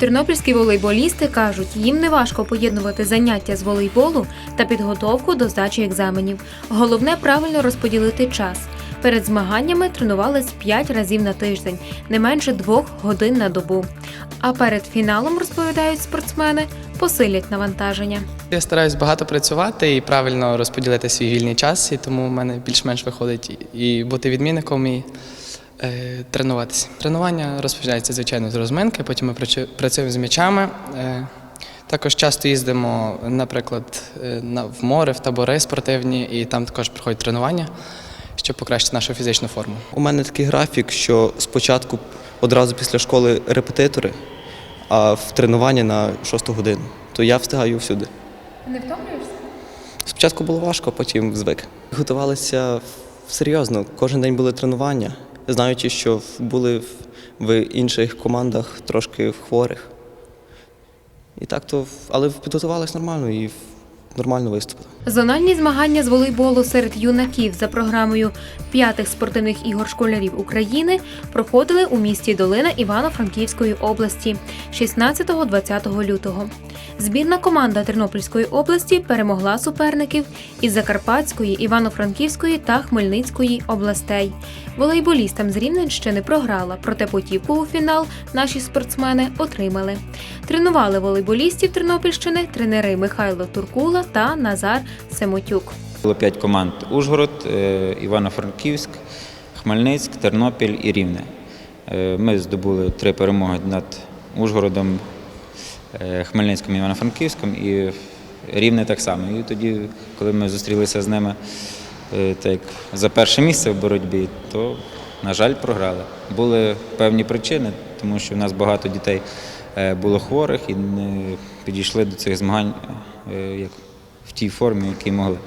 Тернопільські волейболісти кажуть, їм не важко поєднувати заняття з волейболу та підготовку до здачі екзаменів. Головне правильно розподілити час. Перед змаганнями тренувались 5 разів на тиждень, не менше двох годин на добу. А перед фіналом, розповідають спортсмени, посилять навантаження. Я стараюсь багато працювати і правильно розподілити свій вільний час, і тому в мене більш-менш виходить і бути відмінником, і тренуватися. Тренування розпочинається, звичайно, з розминки, потім ми працюємо з м'ячами. Е, також часто їздимо, наприклад, е, на, в море, в табори спортивні, і там також проходять тренування, щоб покращити нашу фізичну форму. У мене такий графік, що спочатку одразу після школи репетитори, а в тренування на 6 годину. То я встигаю всюди. Не втомлюєшся? Спочатку було важко, потім звик. Готувалися серйозно. Кожен день були тренування, знаючи, що були в- інших командах трошки хворих. І так то, але підготувалися нормально і нормально виступили. Зональні змагання з волейболу серед юнаків за програмою п'ятих спортивних ігор школярів України проходили у місті Долина Івано-Франківської області 16-20 лютого. Збірна команда Тернопільської області перемогла суперників із Закарпатської, Івано-Франківської та Хмельницької областей. Волейболістам з Рівненщини програла, проте путівку у фінал наші спортсмени отримали. Тренували волейболістів Тернопільщини тренери Михайло Туркула та Назар Семотюк. Було п'ять команд: Ужгород, е, Івано-Франківськ, Хмельницьк, Тернопіль і Рівне. Е, Ми здобули три перемоги над Ужгородом, е, Хмельницьким і Івано-Франківському і Рівне так само. І тоді, коли ми зустрілися з ними е, так, за перше місце в боротьбі, то, на жаль, програли. Були певні причини, тому що в нас багато дітей е, було хворих і не підійшли до цих змагань як в тій формі, в якій могли.